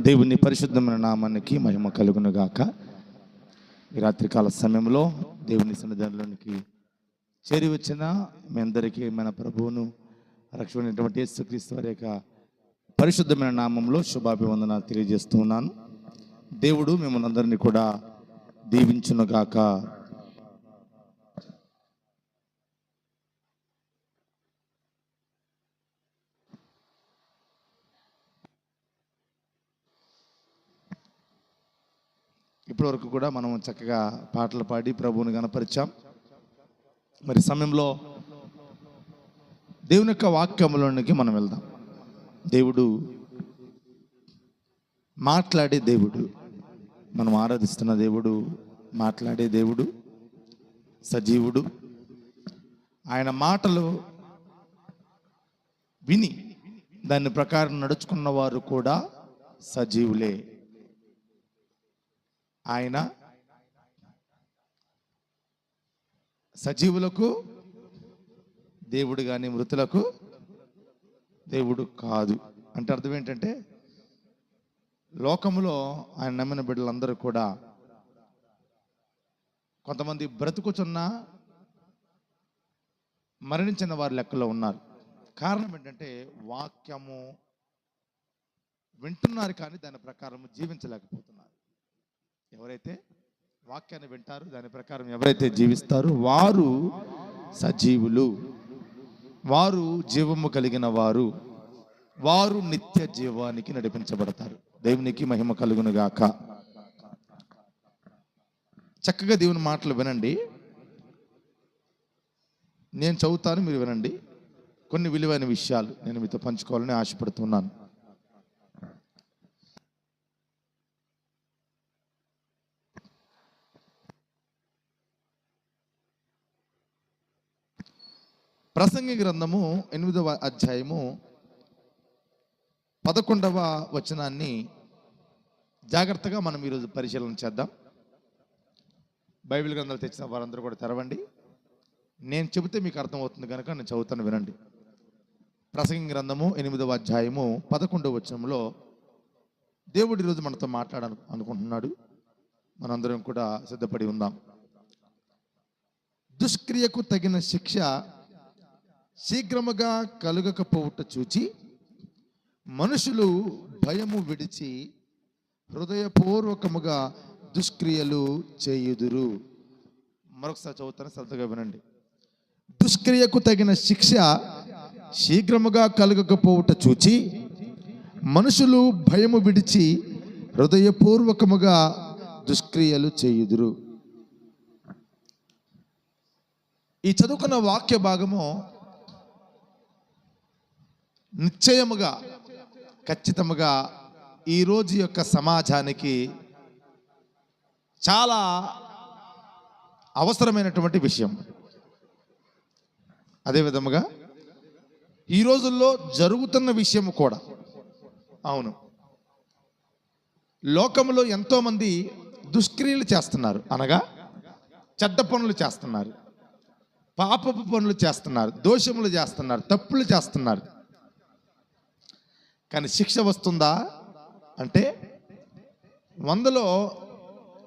దేవుని పరిశుద్ధమైన నామానికి మహిమ కలుగును గాక ఈ రాత్రికాల సమయంలో దేవుని సన్నిధానంలోనికి చేరి వచ్చిన మీ అందరికీ మన ప్రభువును రక్షణటువంటి యేసుక్రీస్తు వారి యొక్క పరిశుద్ధమైన నామంలో శుభాభివందన తెలియజేస్తున్నాను దేవుడు మిమ్మల్ని అందరినీ కూడా దీవించునుగాక. ఇప్పటివరకు కూడా మనం చక్కగా పాటలు పాడి ప్రభువుని కనపరిచాం మరి సమయంలో దేవుని యొక్క వాక్యంలోనికి మనం వెళ్దాం. దేవుడు మాట్లాడే దేవుడు మనం ఆరాధిస్తున్న దేవుడు మాట్లాడే దేవుడు సజీవుడు. ఆయన మాటలు విని దాని ప్రకారం నడుచుకున్న వారు కూడా సజీవులే. ఆయన సజీవులకు దేవుడు కానీ మృతులకు దేవుడు కాదు. అంటే అర్థం ఏంటంటే లోకములో ఆయన నమ్మిన బిడ్డలందరూ కూడా కొంతమంది బ్రతుకుచున్న మరణించిన వారి లెక్కలో ఉన్నారు. కారణం ఏంటంటే వాక్యము వింటున్నారు కానీ దాని ప్రకారము జీవించలేకపోతున్నారు. ఎవరైతే వాక్యాన్ని వింటారు దాని ప్రకారం ఎవరైతే జీవిస్తారో వారు సజీవులు. వారు జీవము కలిగిన వారు. వారు నిత్య జీవానికి నడిపించబడతారు. దేవునికి మహిమ కలుగును గాక. చక్కగా దేవుని మాటలు వినండి. నేను చదువుతాను మీరు వినండి. కొన్ని విలువైన విషయాలు నేను మీతో పంచుకోవాలని ఆశపడుతున్నాను. ప్రసంగి గ్రంథము ఎనిమిదవ అధ్యాయము పదకొండవ వచనాన్ని జాగ్రత్తగా మనం ఈరోజు పరిశీలన చేద్దాం. బైబిల్ గ్రంథాలు తెచ్చిన వారందరూ కూడా తెరవండి. నేను చెబితే మీకు అర్థమవుతుంది కనుక నేను చదువుతాను వినండి. ప్రసంగి గ్రంథము ఎనిమిదవ అధ్యాయము పదకొండవ వచనంలో దేవుడు ఈరోజు మనతో మాట్లాడాను అనుకుంటున్నాడు. మనందరం కూడా సిద్ధపడి ఉందాం. దుష్క్రియకు తగిన శిక్ష శీఘ్రముగా కలుగకపోవుట చూచి మనుషులు భయము విడిచి హృదయపూర్వకముగా దుష్క్రియలు చేయుదురు. మరొకసారి చదువుతాను శ్రద్ధగా వినండి. దుష్క్రియకు తగిన శిక్ష శీఘ్రముగా కలుగకపోవుట చూచి మనుషులు భయము విడిచి హృదయపూర్వకముగా దుష్క్రియలు చేయుదురు. ఈ చదువుకున్న వాక్య భాగము నిశ్చయముగా ఖచ్చితముగా ఈ రోజు యొక్క సమాజానికి చాలా అవసరమైనటువంటి విషయం. అదే విధముగా ఈ రోజుల్లో జరుగుతున్న విషయం కూడా. అవును. లోకంలో ఎంతోమంది దుష్క్రియలు చేస్తున్నారు. అనగా చెడ్డ పనులు చేస్తున్నారు. పాపపు పనులు చేస్తున్నారు. దోషములు చేస్తున్నారు. తప్పులు చేస్తున్నారు. కానీ శిక్ష వస్తుందా? అంటే వందలో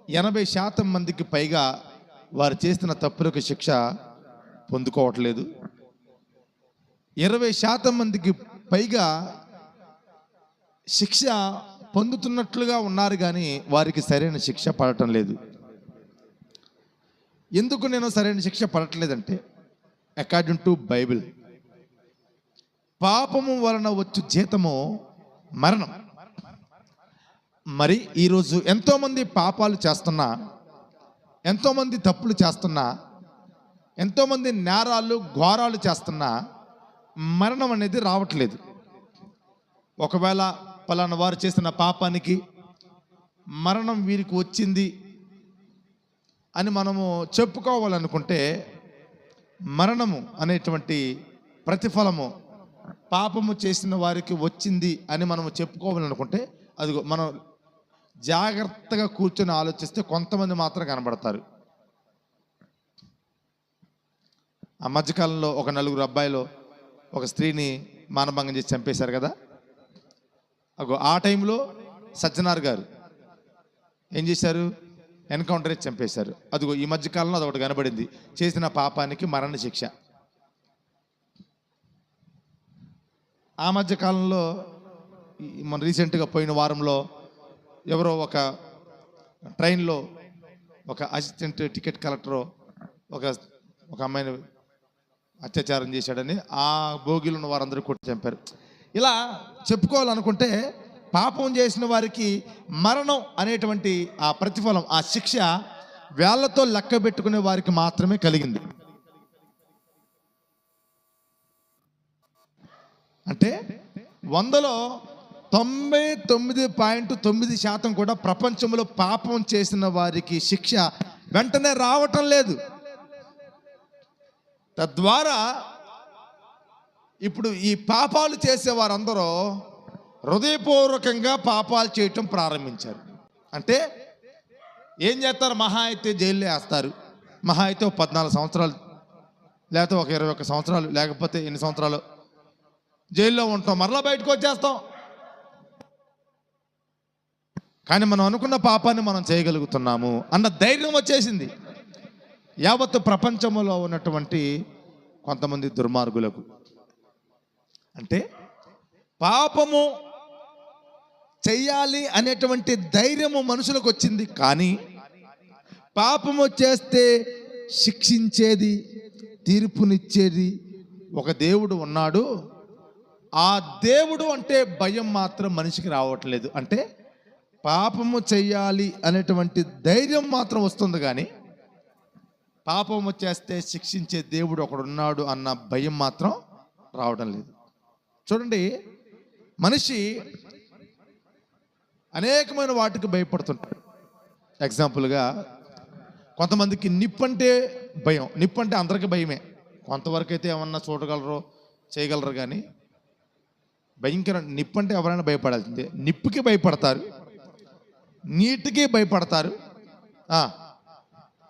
ఎనభై శాతం మందికి పైగా వారు చేసిన తప్పులకు శిక్ష పొందుకోవట్లేదు. ఇరవై శాతం మందికి పైగా శిక్ష పొందుతున్నట్లుగా ఉన్నారు కానీ వారికి సరైన శిక్ష పడటం లేదు. ఎందుకు నేను సరైన శిక్ష పడట్లేదంటే అకార్డింగ్ టు బైబిల్ పాపము వలన వచ్చు జీతము మరణం. మరి ఈరోజు ఎంతోమంది పాపాలు చేస్తున్నా ఎంతోమంది తప్పులు చేస్తున్నా ఎంతోమంది నేరాలు ఘోరాలు చేస్తున్నా మరణం అనేది రావట్లేదు. ఒకవేళ పలానా వారు చేసిన పాపానికి మరణం వీరికి వచ్చింది అని మనము చెప్పుకోవాలనుకుంటే మరణము అనేటువంటి ప్రతిఫలము పాపము చేసిన వారికి వచ్చింది అని మనం చెప్పుకోవాలనుకుంటే అది మనం జాగ్రత్తగా కూర్చొని ఆలోచిస్తే కొంతమంది మాత్రం కనబడతారు. ఆ మధ్యకాలంలో ఒక నలుగురు అబ్బాయిలు ఒక స్త్రీని మానభంగం చేసి చంపేశారు కదా? అగో ఆ టైంలో సజ్జనార్ గారు ఏం చేశారు? ఎన్కౌంటర్ చంపేశారు. అదిగో ఈ మధ్యకాలంలో అది అదొకటి కనబడింది. చేసిన పాపానికి మరణ శిక్ష ఆ మధ్య కాలంలో ఈ- మన రీసెంట్గా పోయిన వారంలో ఎవరో ఒక ట్రైన్లో ఒక అసిస్టెంట్ టికెట్ కలెక్టరు ఒక ఒక అమ్మాయిని అత్యాచారం చేశాడని ఆ భోగిలు ఉన్న వారందరూ కొట్టి చంపారు. ఇలా చెప్పుకోవాలనుకుంటే పాపం చేసిన వారికి మరణం అనేటువంటి ఆ ప్రతిఫలం ఆ శిక్ష వేళ్ళతో లెక్క పెట్టుకునే వారికి మాత్రమే కలిగింది. అంటే వందలో తొంభై తొమ్మిది పాయింట్ తొమ్మిది శాతం కూడా ప్రపంచంలో పాపం చేసిన వారికి శిక్ష వెంటనే రావటం లేదు. తద్వారా ఇప్పుడు ఈ పాపాలు చేసే వారందరూ హృదయపూర్వకంగా పాపాలు చేయటం ప్రారంభించారు. అంటే ఏం చేస్తారు? మహా అయితే జైల్లో వేస్తారు. మహా అయితే ఒక పద్నాలుగు సంవత్సరాలు లేకపోతే ఒక ఇరవై ఒక్క సంవత్సరాలు లేకపోతే ఎన్ని సంవత్సరాలు జైల్లో ఉంటాం మరలా బయటకు వచ్చేస్తాం. కానీ మనం అనుకున్న పాపాన్ని మనం చేయగలుగుతున్నాము అన్న ధైర్యం వచ్చేసింది. యావత్తు ప్రపంచంలో ఉన్నటువంటి కొంతమంది దుర్మార్గులకు. అంటే పాపము చెయ్యాలి అనేటువంటి ధైర్యము మనుషులకు వచ్చింది కానీ పాపము చేస్తే శిక్షించేది తీర్పునిచ్చేది ఒక దేవుడు ఉన్నాడు. ఆ దేవుడు అంటే భయం మాత్రం మనిషికి రావట్లేదు. అంటే పాపము చేయాలి అనేటువంటి ధైర్యం మాత్రం వస్తుంది కానీ పాపము చేస్తే శిక్షించే దేవుడు ఒకడున్నాడు అన్న భయం మాత్రం రావడం లేదు. చూడండి మనిషి అనేకమైన వాటికి భయపడుతుంటాడు. ఎగ్జాంపుల్గా కొంతమందికి నిప్పంటే భయం. నిప్పంటే అందరికీ భయమే. కొంతవరకు అయితే ఏమన్నా చూడగలరు చేయగలరు కానీ భయంకర నిప్పంటే ఎవరైనా భయపడాల్సిందే. నిప్పుకి భయపడతారు. నీటికి భయపడతారు.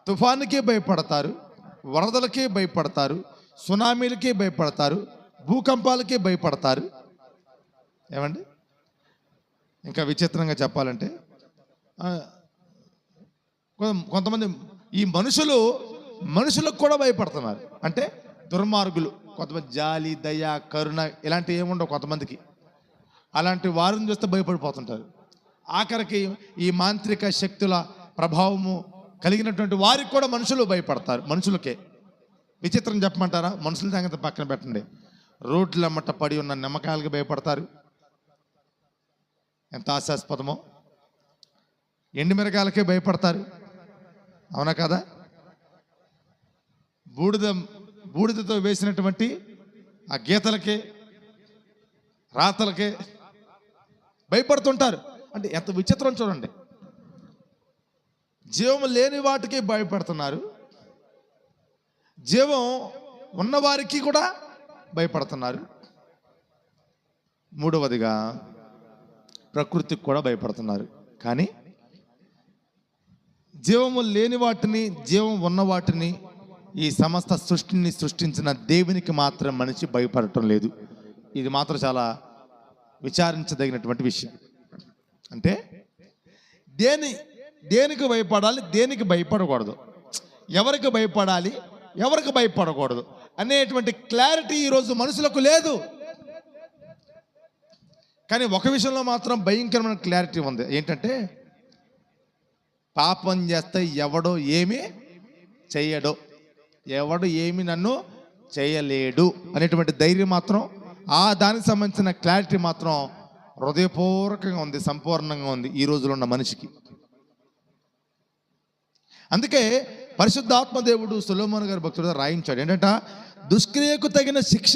తుఫానుకి భయపడతారు. వరదలకి భయపడతారు. సునామీలకి భయపడతారు. భూకంపాలకి భయపడతారు. ఏమండి? ఇంకా విచిత్రంగా చెప్పాలంటే కొంతమంది ఈ మనుషులు మనుషులకు కూడా భయపడుతున్నారు. అంటే దుర్మార్గులు. కొంతమంది జాలి దయ కరుణ ఇలాంటివి ఏముండవు కొంతమందికి. అలాంటి వారిని చూస్తే భయపడిపోతుంటారు. ఆఖరికి ఈ మాంత్రిక శక్తుల ప్రభావము కలిగినటువంటి వారికి కూడా మనుషులు భయపడతారు మనుషులకే. విచిత్రం చెప్పమంటారా? మనుషుల సంగతి పక్కన పెట్టండి. రోడ్లమ్మట పడి ఉన్న నిమ్మకాయలకి భయపడతారు. ఎంత ఆశాస్పదమో. ఎండుమిరకాయలకే భయపడతారు. అవునా కదా? బూడిద బూడిదతో వేసినటువంటి ఆ గీతలకే రాతలకే భయపడుతుంటారు. అంటే ఎంత విచిత్రం చూడండి. జీవం లేని వాటికి భయపడుతున్నారు. జీవం ఉన్నవారికి కూడా భయపడుతున్నారు. మూడవదిగా ప్రకృతికి కూడా భయపడుతున్నారు. కానీ జీవము లేని వాటిని జీవం ఉన్న వాటిని ఈ సమస్త సృష్టిని సృష్టించిన దేవునికి మాత్రం మనిషి భయపడటం లేదు. ఇది మాత్రం చాలా విచారించదగినటువంటి విషయం. అంటే దేని దేనికి భయపడాలి దేనికి భయపడకూడదు. ఎవరికి భయపడాలి ఎవరికి భయపడకూడదు అనేటువంటి క్లారిటీ ఈరోజు మనుషులకు లేదు. కానీ ఒక విషయంలో మాత్రం భయంకరమైన క్లారిటీ ఉంది. ఏంటంటే పాపం చేస్తే ఎవడో ఏమి చెయ్యడో. ఎవడు ఏమి నన్ను చేయలేడు అనేటువంటి ధైర్యం మాత్రం ఆ దానికి సంబంధించిన క్లారిటీ మాత్రం హృదయపూర్వకంగా ఉంది సంపూర్ణంగా ఉంది ఈ రోజులో ఉన్న మనిషికి. అందుకే పరిశుద్ధాత్మ దేవుడు సులోమోన్ గారి భక్తుడు రాయించాడు. ఏంటంట దుష్క్రియకు తగిన శిక్ష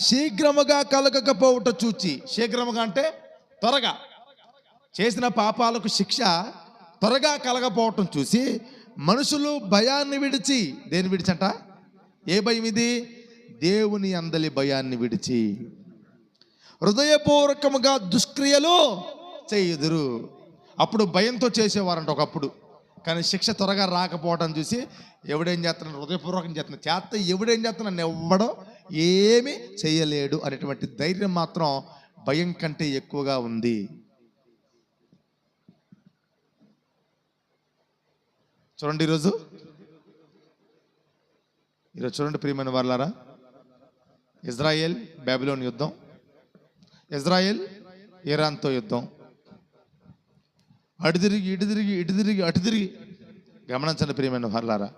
శీఘ్రముగా కలగకపోవుట చూచి శీఘ్రముగా అంటే త్వరగా. చేసిన పాపాలకు శిక్ష త్వరగా కలగపోవటం చూసి మనుషులు భయాన్ని విడిచి దేని విడిచంట? ఏ భయం ఇది? దేవుని అందలి భయాన్ని విడిచి. హృదయపూర్వకముగా దుష్క్రియలు చేయుదురు. అప్పుడు భయంతో చేసేవారంట ఒకప్పుడు. కానీ శిక్ష త్వరగా రాకపోవడం చూసి ఎవడేం చేస్తున్నాడు? హృదయపూర్వకం చేస్తున్నాడు. చేస్తే ఎవడేం చేస్తున్నాడు? ఎవ్వడో ఏమీ చేయలేడు అనేటువంటి ధైర్యం మాత్రం భయం కంటే ఎక్కువగా ఉంది. చూడండి ఈరోజు. ఈరోజు చూడండి ప్రియమైన వాళ్ళారా ఇజ్రాయెల్ బ్యాబిలోన్ యుద్ధం. ఇజ్రాయెల్ ఇరాన్తో యుద్ధం. అటు తిరిగి ఇటు తిరిగి ఇటు తిరిగి అటు తిరిగి. గమనించండి ప్రియమైన వాళ్ళారా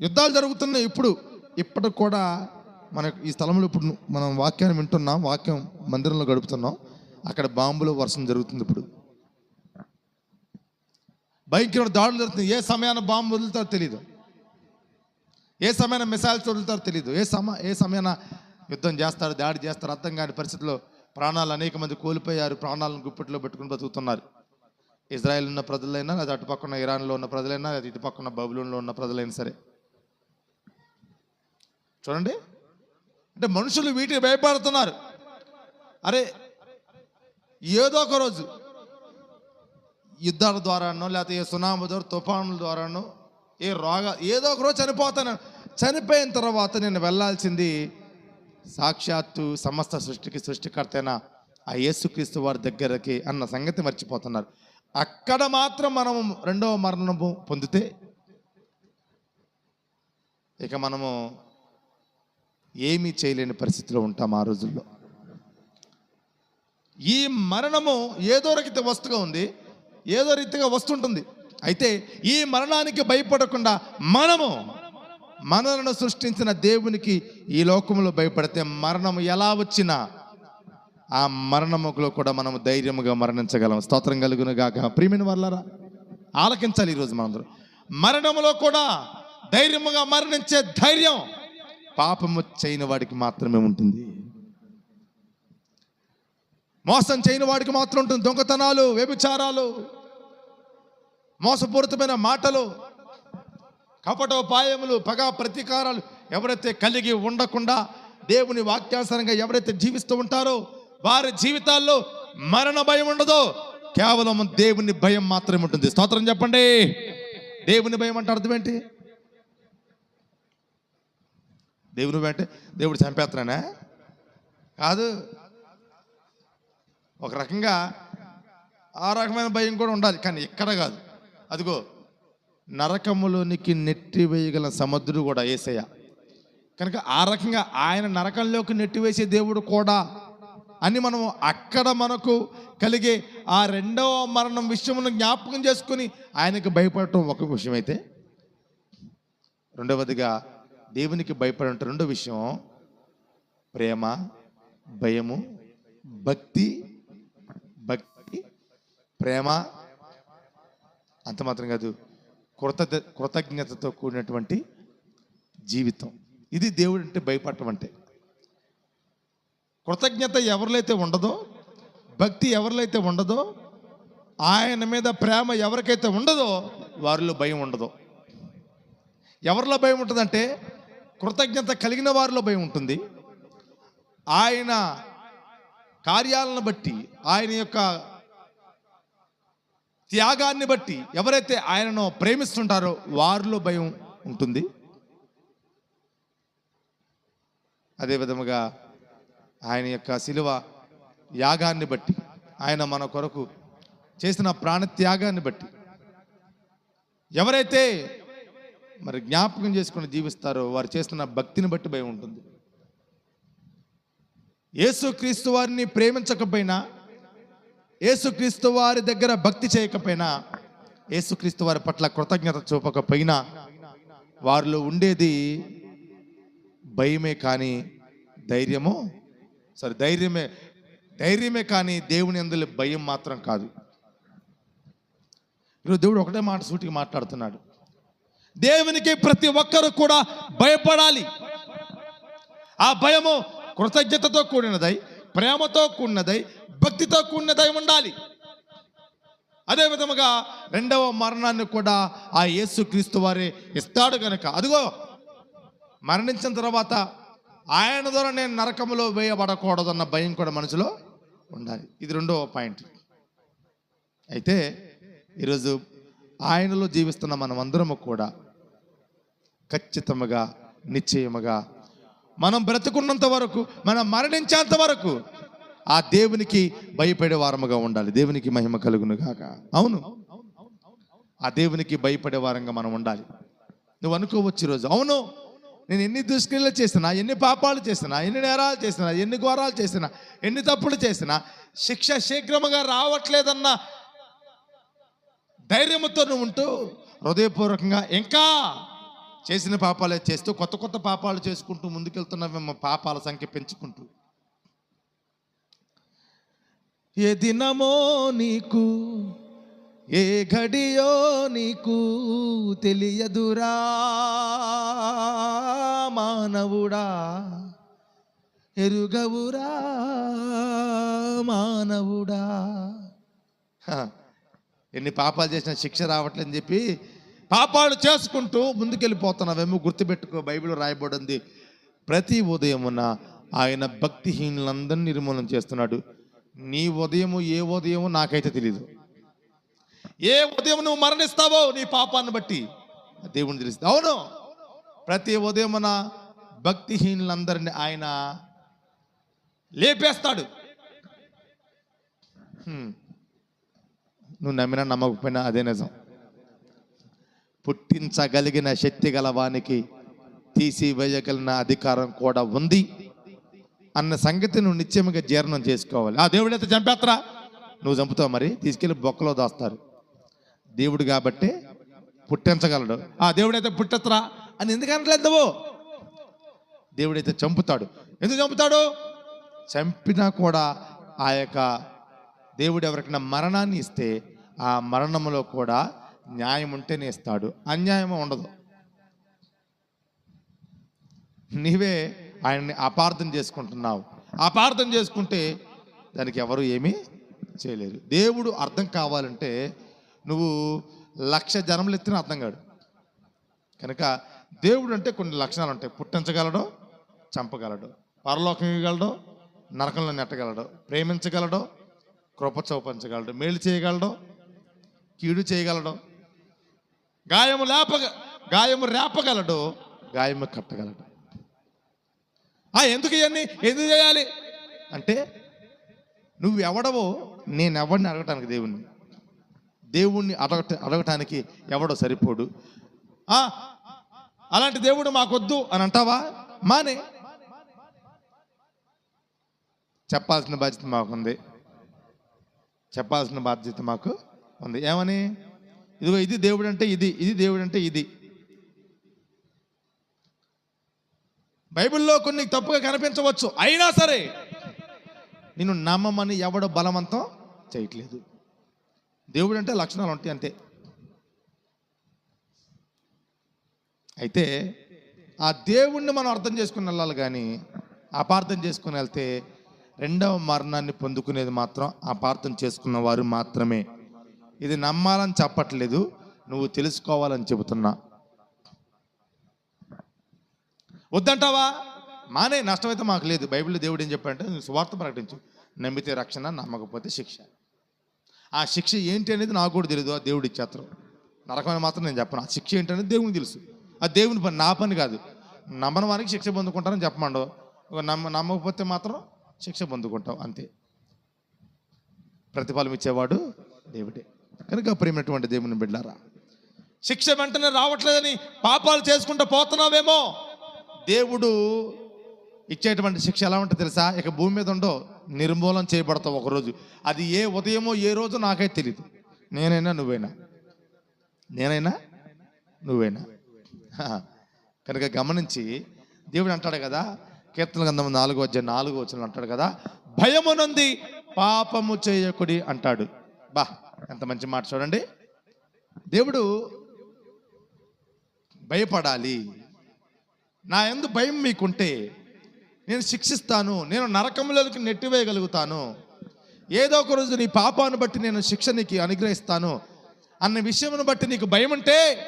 యుద్ధాలు జరుగుతున్నాయి ఇప్పుడు. ఇప్పటికి కూడా మన ఈ స్థలంలో ఇప్పుడు మనం వాక్యాన్ని వింటున్నాం వాక్యం మందిరంలో గడుపుతున్నాం. అక్కడ బాంబుల వర్షం జరుగుతుంది ఇప్పుడు. భయంకరమైన దాడులు జరుగుతుంది ఏ సమయాన బాంబు వదులుతారో తెలియదు ఏ సమయాన మిసైల్స్ వదులుతారో తెలియదు ఏ సమ ఏ సమయాన యుద్ధం చేస్తారు దాడి చేస్తారు అర్థం కాని పరిస్థితిలో ప్రాణాలు అనేక మంది కోల్పోయారు. ప్రాణాలను గుప్పెట్లో పెట్టుకుని బతుకుతున్నారు ఇజ్రాయెల్ ఉన్న ప్రజలైనా లేదా అటుపక్కన ఇరాన్లో ఉన్న ప్రజలైనా ఇటు ఇటుపక్కన బబులోన్లో ఉన్న ప్రజలైనా సరే. చూడండి. అంటే మనుషులు వీటికి భయపడుతున్నారు. అరే ఏదో ఒక రోజు యుద్ధాల ద్వారానో లేకపోతే ఏ సునామ ద్వారా తుఫానుల ద్వారానో ఏ రోగ ఏదో ఒక రోజు చనిపోతాను. చనిపోయిన తర్వాత నేను వెళ్ళాల్సింది సాక్షాత్తు సమస్త సృష్టికి సృష్టికర్త ఆ యేసుక్రీస్తు వారి దగ్గరకి అన్న సంగతి మర్చిపోతున్నారు. అక్కడ మాత్రం మనం రెండవ మరణము పొందితే ఇక మనము ఏమీ చేయలేని పరిస్థితిలో ఉంటాం ఆ రోజుల్లో. ఈ మరణము ఏదో రీతి వస్తుగా ఉంది. ఏదో రీతిగా వస్తుంటుంది. అయితే ఈ మరణానికి భయపడకుండా మనము మనలను సృష్టించిన దేవునికి ఈ లోకంలో భయపడితే మరణము ఎలా వచ్చినా ఆ మరణములో కూడా మనము ధైర్యముగా మరణించగలం. స్తోత్రం కలుగును గాక. ప్రియమైన వాళ్ళరా ఆలకించాలి ఈరోజు మనందరూ. మరణములో కూడా ధైర్యముగా మరణించే ధైర్యం పాపము చేయని వాడికి మాత్రమే ఉంటుంది. మోసం చేయని వాడికి మాత్రం ఉంటుంది. దొంగతనాలు వ్యభిచారాలు మోసపూరితమైన మాటలు కపటోపాయములు పగ ప్రతీకారాలు ఎవరైతే కలిగి ఉండకుండా దేవుని వాక్యానుసారంగా ఎవరైతే జీవిస్తూ ఉంటారో వారి జీవితాల్లో మరణ భయం ఉండదో. కేవలం దేవుని భయం మాత్రమే ఉంటుంది. స్తోత్రం చెప్పండి. దేవుని భయం అంటే అర్థం ఏంటి? దేవుని భయం అంటే దేవుడు చంపేస్తున్నానే కాదు. ఒక రకంగా ఆ రకమైన భయం కూడా ఉండాలి కానీ ఇక్కడ కాదు. అదిగో నరకములోనికి నెట్టివేయగల సముద్రుడు కూడా ఏసయ్య. కనుక ఆ రకంగా ఆయన నరకంలోకి నెట్టివేసే దేవుడు కూడా అని మనం అక్కడ మనకు కలిగే ఆ రెండవ మరణం విషయమును జ్ఞాపకం చేసుకుని ఆయనకు భయపడటం ఒక విషయం అయితే. రెండవదిగా దేవునికి భయపడటం రెండో విషయం ప్రేమ భయము భక్తి భక్తి ప్రేమ అంత మాత్రం కాదు. కృత కృతజ్ఞతతో కూడినటువంటి జీవితం. ఇది దేవుడు అంటే భయపడటం అంటే. కృతజ్ఞత ఎవరిలైతే ఉండదో భక్తి ఎవరిలైతే ఉండదో ఆయన మీద ప్రేమ ఎవరికైతే ఉండదో వారిలో భయం ఉండదు. ఎవరిలో భయం ఉంటుందంటే కృతజ్ఞత కలిగిన వారిలో భయం ఉంటుంది. ఆయన కార్యాలను బట్టి ఆయన యొక్క త్యాగాన్ని బట్టి ఎవరైతే ఆయనను ప్రేమిస్తుంటారో వారిలో భయం ఉంటుంది. అదే విధముగా ఆయన యొక్క శిలువ యాగాన్ని బట్టి ఆయన మన కొరకు చేసిన ప్రాణత్యాగాన్ని బట్టి ఎవరైతే మరి జ్ఞాపకం చేసుకుని జీవిస్తారో వారు చేస్తున్న భక్తిని బట్టి భయం ఉంటుంది. యేసుక్రీస్తు వారిని ప్రేమించకపోయినా యేసుక్రీస్తు వారి దగ్గర భక్తి చేయకపోయినా యేసుక్రీస్తు వారి పట్ల కృతజ్ఞత చూపకపోయినా వారిలో ఉండేది భయమే కానీ ధైర్యము సరే ధైర్యమే ధైర్యమే కానీ దేవుని అందులో భయం మాత్రం కాదు. ఈరోజు దేవుడు ఒకటే మాట సూటికి మాట్లాడుతున్నాడు. దేవునికి ప్రతి ఒక్కరు కూడా భయపడాలి. ఆ భయము కృతజ్ఞతతో కూడినదై ప్రేమతో కూడినదై భక్తితో కూడినదై ఉండాలి. అదే విధముగా రెండవ మరణాన్ని కూడా ఆ యేసుక్రీస్తు వారే ఇస్తాడు కనుక అదిగో మరణించిన తర్వాత ఆయన ద్వారా నేను నరకములో వేయబడకూడదన్న భయం కూడా మనసులో ఉండాలి. ఇది రెండవ పాయింట్. అయితే ఈరోజు ఆయనలో జీవిస్తున్న మనం అందరము కూడా ఖచ్చితముగా నిశ్చయముగా మనం బ్రతుకున్నంత వరకు మనం మరణించేంత వరకు ఆ దేవునికి భయపడే వారముగా ఉండాలి. దేవునికి మహిమ కలుగును కాక అవును. ఆ దేవునికి భయపడే వారంగా మనం ఉండాలి. నువ్వు అనుకోవచ్చు ఈరోజు అవును. నేను ఎన్ని దుష్క్రియలు చేసినా ఎన్ని పాపాలు చేసినా ఎన్ని నేరాలు చేసినా ఎన్ని ఘోరాలు చేసినా ఎన్ని తప్పులు చేసినా శిక్ష శీఘ్రముగా రావట్లేదన్న ధైర్యంతో నువ్వు ఉంటూ హృదయపూర్వకంగా ఇంకా చేసిన పాపాలే చేస్తూ కొత్త కొత్త పాపాలు చేసుకుంటూ ముందుకెళ్తున్నవేమో పాపాల సంఖ్య పెంచుకుంటూ. ఏ దినమో నీకు ఏ ఘడియో నీకు తెలియదురా మానవుడా ఎరుగవురా మానవుడా. ఎన్ని పాపాలు చేసిన శిక్ష రావట్లేదని చెప్పి పాపాలు చేసుకుంటూ ముందుకెళ్ళిపోతున్నావేమో గుర్తుపెట్టుకో బైబిల్ రాయబడింది. ప్రతి ఉదయమున ఆయన భక్తిహీనులందరినీ నిర్మూలన చేస్తున్నాడు. నీ ఉదయము ఏ ఉదయమో నాకైతే తెలియదు ఏ ఉదయం నువ్వు మరణిస్తావో నీ పాపాన్ని బట్టి దేవుని తెలుస్తుంది అవును. ప్రతి ఉదయమున భక్తిహీనులందరినీ ఆయన లేపేస్తాడు. నువ్వు నమ్మినా నమ్మకపోయినా అదే నిజం. పుట్టించగలిగిన శక్తి గలవానికి తీసివేయగలిగిన అధికారం కూడా ఉంది. అన్న సంగతి నువ్వు నిత్యముగా జీర్ణం చేసుకోవాలి. ఆ దేవుడైతే చంపేస్తారా నువ్వు చంపుతావు మరి? తీసుకెళ్ళి బొక్కలో దాస్తారు. దేవుడు కాబట్టి పుట్టించగలడు. ఆ దేవుడైతే పుట్టెత్తరా? అని ఎందుకు అనట్లేదు నువ్వు? దేవుడైతే చంపుతాడు. ఎందుకు చంపుతాడు? చంపినా కూడా ఆ యొక్క దేవుడు ఎవరికైనా మరణాన్ని ఇస్తే ఆ మరణంలో కూడా న్యాయం ఉంటేనే ఇస్తాడు అన్యాయం ఉండదు. నీవే ఆయన్ని అపార్థం చేసుకుంటున్నావు. అపార్థం చేసుకుంటే దానికి ఎవరు ఏమీ చేయలేరు. దేవుడు అర్థం కావాలంటే నువ్వు లక్ష జన్మలు ఎత్తిన అర్థం కాడు కనుక దేవుడు అంటే కొన్ని లక్షణాలు ఉంటాయి పుట్టించగలడు చంపగలడు పరలోకం ఇవ్వగలడు నరకంలో నెట్టగలడు ప్రేమించగలడు కృప చూపించగలడు మేలు చేయగలడు కీడు చేయగలడు గాయము లేపగ గాయము రేపగలడు. గాయము కట్టగలడు. ఆ ఎందుకు ఇవన్నీ? ఎందుకు చేయాలి? అంటే నువ్వు ఎవడవో నేను ఎవడిని అడగటానికి దేవుణ్ణి? దేవుణ్ణి అడగట అడగటానికి ఎవడో సరిపోడు. అలాంటి దేవుడు మాకొద్దు అని అంటావా? మానే. చెప్పాల్సిన బాధ్యత మాకుంది. చెప్పాల్సిన బాధ్యత మాకు ఉంది. ఏమని? ఇదిగో ఇది దేవుడు అంటే ఇది ఇది దేవుడు అంటే ఇది. బైబిల్లో కొన్ని తప్పుగా కనిపించవచ్చు. అయినా సరే నేను నమ్మమని ఎవడో బలవంతం చేయట్లేదు. దేవుడు అంటే లక్షణాలు ఉంటాయి అంతే. అయితే ఆ దేవుణ్ణి మనం అర్థం చేసుకుని వెళ్ళాలి కానీ అపార్థం చేసుకుని వెళ్తే రెండవ మరణాన్ని పొందుకునేది మాత్రం అపార్థం చేసుకున్న వారు మాత్రమే. ఇది నమ్మాలని చెప్పట్లేదు నువ్వు తెలుసుకోవాలని చెబుతున్నా. వద్దంటావా? మానే నష్టమైతే మాకు లేదు. బైబిల్లో దేవుడు ఏం చెప్పాడంటే నువ్వు సువార్త ప్రకటించు నమ్మితే రక్షణ నమ్మకపోతే శిక్ష. ఆ శిక్ష ఏంటి అనేది నాకు కూడా తెలియదు ఆ దేవుడి ఇచ్చేత్రం నరకమైన మాత్రం నేను చెప్పను. ఆ శిక్ష ఏంటనేది దేవునికి తెలుసు. ఆ దేవుని పని నా పని కాదు. నమ్మని వారికి శిక్ష పొందుకుంటారని చెప్పమండు ఒక నమ్మ నమ్మకపోతే మాత్రం శిక్ష పొందుకుంటావు అంతే. ప్రతిఫలం ఇచ్చేవాడు దేవుడే. కనుక ప్రేమైనటువంటి దేవుని బిడ్డారా శిక్ష వెంటనే రావట్లేదని పాపాలు చేసుకుంటూ పోతున్నావేమో? దేవుడు ఇచ్చేటువంటి శిక్ష ఎలా ఉంటుంది తెలుసా? ఇక భూమి మీద ఉండో నిర్మూలన చేయబడతావు ఒకరోజు. అది ఏ ఉదయమో ఏ రోజు నాకైతే తెలియదు నేనైనా నువ్వైనా? నేనైనా? నువ్వైనా. కనుక గమనించి దేవుడు అంటాడు కదా కీర్తన గంధం నాలుగో వచ్చే నాలుగో వచ్చిన అంటాడు కదా భయమునంది పాపము చేయకుడి అంటాడు. బా ఎంత మంచి మాట చూడండి. దేవుడు భయపడాలి. నా ఎందు భయం మీకుంటే నేను శిక్షిస్తాను నేను నరకంలోకి నెట్టివేయగలుగుతాను. ఏదో ఒక రోజు నీ పాపాన్ని బట్టి నేను శిక్ష నీకు అనుగ్రహిస్తాను అన్న విషయమును బట్టి నీకు భయం ఉంటే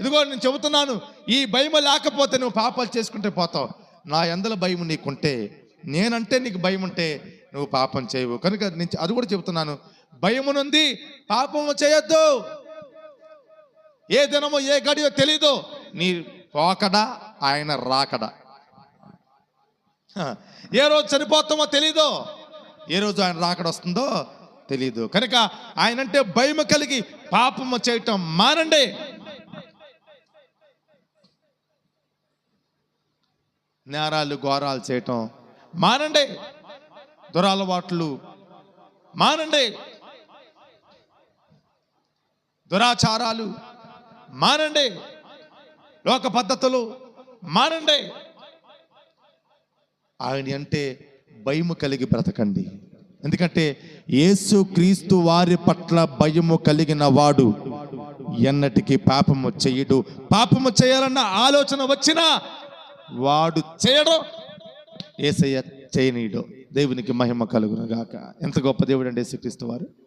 ఇదిగో నేను చెబుతున్నాను ఈ భయం లేకపోతే నువ్వు పాపాలు చేసుకుంటే పోతావు. నా ఎందల భయం నీకుంటే నేనంటే నీకు భయం ఉంటే నువ్వు పాపం చేయవు. కనుక నేను అది కూడా చెబుతున్నాను భయమునుంది పాపము చేయొద్దు. ఏ దినమో ఏ గడియో తెలీదు. నీ పోకడా ఆయన రాకడా. ఏ రోజు చనిపోతామో తెలీదు. ఏ రోజు ఆయన రాకడ వస్తుందో తెలీదు. కనుక ఆయన అంటే భయం కలిగి పాపము చేయటం మానండి. నేరాలు ఘోరాలు చేయటం మానండి. దురాలవాట్లు మానండి. దురాచారాలు మానండి. లోక పద్ధతులు మానండి. ఆయన అంటే భయము కలిగి బ్రతకండి. ఎందుకంటే యేసు క్రీస్తు వారి పట్ల భయము కలిగిన వాడు ఎన్నటికీ పాపము చేయడు. పాపము చేయాలన్న ఆలోచన వచ్చినా వాడు చేయడం. ఏసయ్య చేయనీయడు. దేవునికి మహిమ కలుగును గాక ఎంత గొప్ప దేవుడు అండి యేసుక్రీస్తు వారు.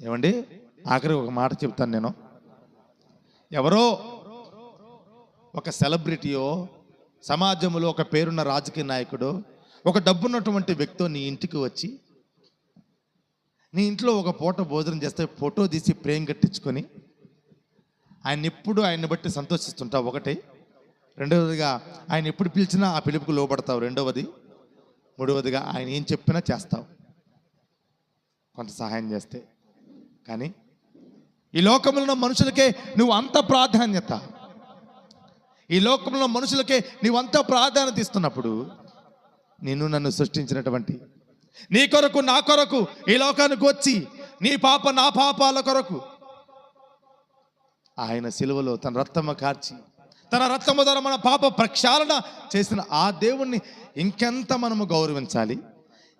ఏమండి? ఆఖరి ఒక మాట చెప్తాను నేను. ఎవరో ఒక సెలబ్రిటీయో సమాజంలో ఒక పేరున్న రాజకీయ నాయకుడు ఒక డబ్బున్నటువంటి వ్యక్తి నీ ఇంటికి వచ్చి నీ ఇంట్లో ఒక పూట భోజనం చేస్తే ఫోటో తీసి ప్రేమ కట్టించుకొని ఆయన ఎప్పుడు ఆయన్ని బట్టి సంతోషిస్తుంటావు? ఒకటి. రెండవదిగా ఆయన ఎప్పుడు పిలిచినా ఆ పిలుపుకు లోపడతావు రెండవది మూడవదిగా ఆయన ఏం చెప్పినా చేస్తావు? కొంత సహాయం చేస్తే. కానీ ఈ లోకంలో ఉన్న మనుషులకే నువ్వు అంత ప్రాధాన్యత. ఈ లోకంలో మనుషులకే నువ్వు అంత ప్రాధాన్యత ఇస్తున్నప్పుడు నిన్ను నన్ను సృష్టించినటువంటి నీ కొరకు నా కొరకు ఈ లోకానికి వచ్చి నీ పాప నా పాపాల కొరకు ఆయన సిలువలో తన రక్తము కార్చి తన రక్తము ద్వారా మన పాప ప్రక్షాళన చేసిన ఆ దేవుణ్ణి ఇంకెంత మనము గౌరవించాలి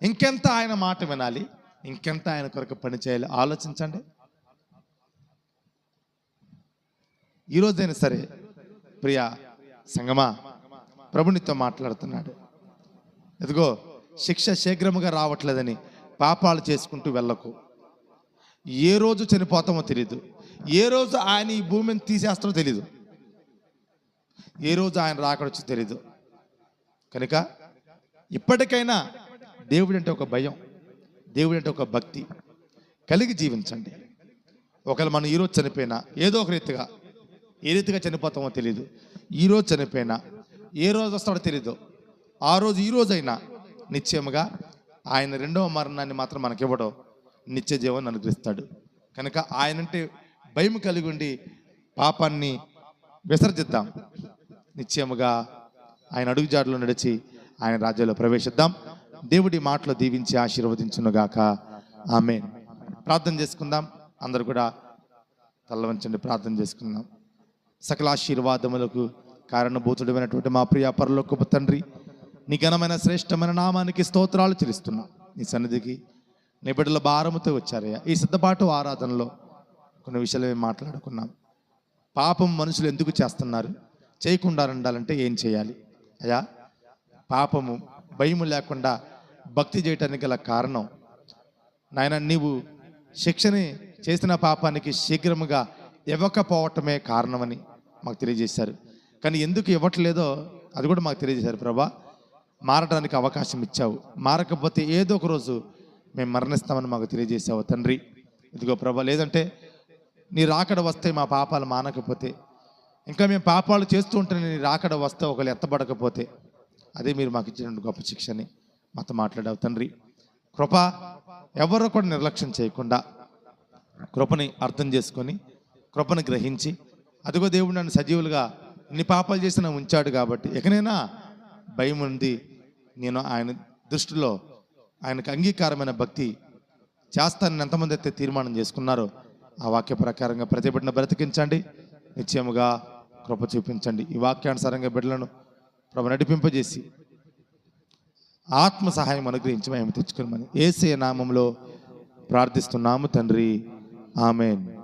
ఇంకెంత ఆయన మాట వినాలి ఇంకెంత ఆయన కొరకు పని చేయాలి? ఆలోచించండి. ఈరోజైనా సరే ప్రియా సంగమా ప్రభునితో మాట్లాడుతున్నాడు. ఎదుగో శిక్ష శీఘ్రముగా రావట్లేదని పాపాలు చేసుకుంటూ వెళ్ళకు. ఏ రోజు చనిపోతామో తెలియదు ఏ రోజు ఆయన ఈ భూమిని తీసేస్తామో తెలియదు ఏ రోజు ఆయన రాకడొచ్చో తెలీదు. కనుక ఇప్పటికైనా దేవుడు అంటే ఒక భయం. దేవుడు అంటే ఒక భక్తి. కలిగి జీవించండి. ఒకవేళ మనం ఈరోజు చనిపోయినా ఏదో ఒక రీతిగా ఏ రీతిగా చనిపోతామో తెలియదు ఈరోజు చనిపోయినా ఏ రోజు వస్తాడో తెలీదు. ఆ రోజు ఈ రోజైనా నిశ్చయముగా ఆయన రెండవ మరణాన్ని మాత్రం మనకివ్వడం. నిత్య జీవాన్ని అనుగ్రహిస్తాడు. కనుక ఆయనంటే భయం కలిగి ఉండి పాపాన్ని విసర్జిద్దాం. నిశ్చయముగా ఆయన అడుగుజాడులో నడిచి ఆయన రాజ్యంలో ప్రవేశిద్దాం. దేవుడి మాటలు దీవించి ఆశీర్వదించునుగాక. ఆమె ప్రార్థన చేసుకుందాం. అందరు కూడా తల్లవంచండి ప్రార్థన చేసుకుందాం. సకల ఆశీర్వాదములకు కారణభూతుడమైనటువంటి మా ప్రియ పరలోకపు తండ్రి నీ ఘనమైన శ్రేష్టమైన నామానికి స్తోత్రాలు చెల్లిస్తున్నాం. నీ సన్నిధికి నీ బిడ్డల భారముతో వచ్చారయ్యా. ఈ సిద్ధపాటు ఆరాధనలో కొన్ని విషయాలు మేము మాట్లాడుకున్నాం. పాపం మనుషులు ఎందుకు చేస్తున్నారు? చేయకుండా ఉండాలంటే ఏం చేయాలి? అయ్యా పాపము భయము లేకుండా భక్తి చేయటానికి గల కారణం. నాయన నీవు శిక్షని చేసిన పాపానికి శీఘ్రముగా ఇవ్వకపోవటమే కారణమని మాకు తెలియజేశారు. కానీ ఎందుకు ఇవ్వట్లేదో అది కూడా మాకు తెలియజేశారు ప్రభా. మారడానికి అవకాశం ఇచ్చావు. మారకపోతే ఏదో ఒక రోజు మేము మరణిస్తామని మాకు తెలియజేసావు తండ్రి. ఇదిగో ప్రభా లేదంటే నీ రాకడ వస్తే మా పాపాలు మానకపోతే ఇంకా మేము పాపాలు చేస్తూ ఉంటే నీ రాకడ వస్తే ఒకళ్ళు ఎత్తబడకపోతే అదే మీరు మాకు ఇచ్చిన గొప్ప శిక్షని మాతో మాట్లాడావు తండ్రి. కృప ఎవరు కూడా నిర్లక్ష్యం చేయకుండా కృపని అర్థం చేసుకొని కృపను గ్రహించి అదిగో దేవుడు నన్ను సజీవులుగా ఇన్ని పాపాలు చేసిన ఉంచాడు కాబట్టి ఎకనైనా భయం ఉంది. నేను ఆయన దృష్టిలో ఆయనకు అంగీకారమైన భక్తి చేస్తానని ఎంతమంది అయితే తీర్మానం చేసుకున్నారో ఆ వాక్య ప్రకారంగా ప్రతి బిడ్డను బ్రతికించండి. నిశ్చయముగా కృప చూపించండి. ఈ వాక్యానుసారంగా బిడ్డలను ప్రభు నడిపింపజేసి ఆత్మ సహాయం అనుగ్రహించి మేము తెచ్చుకోమని ఏసే నామంలో ప్రార్థిస్తున్నాము తండ్రి. ఆమెన్.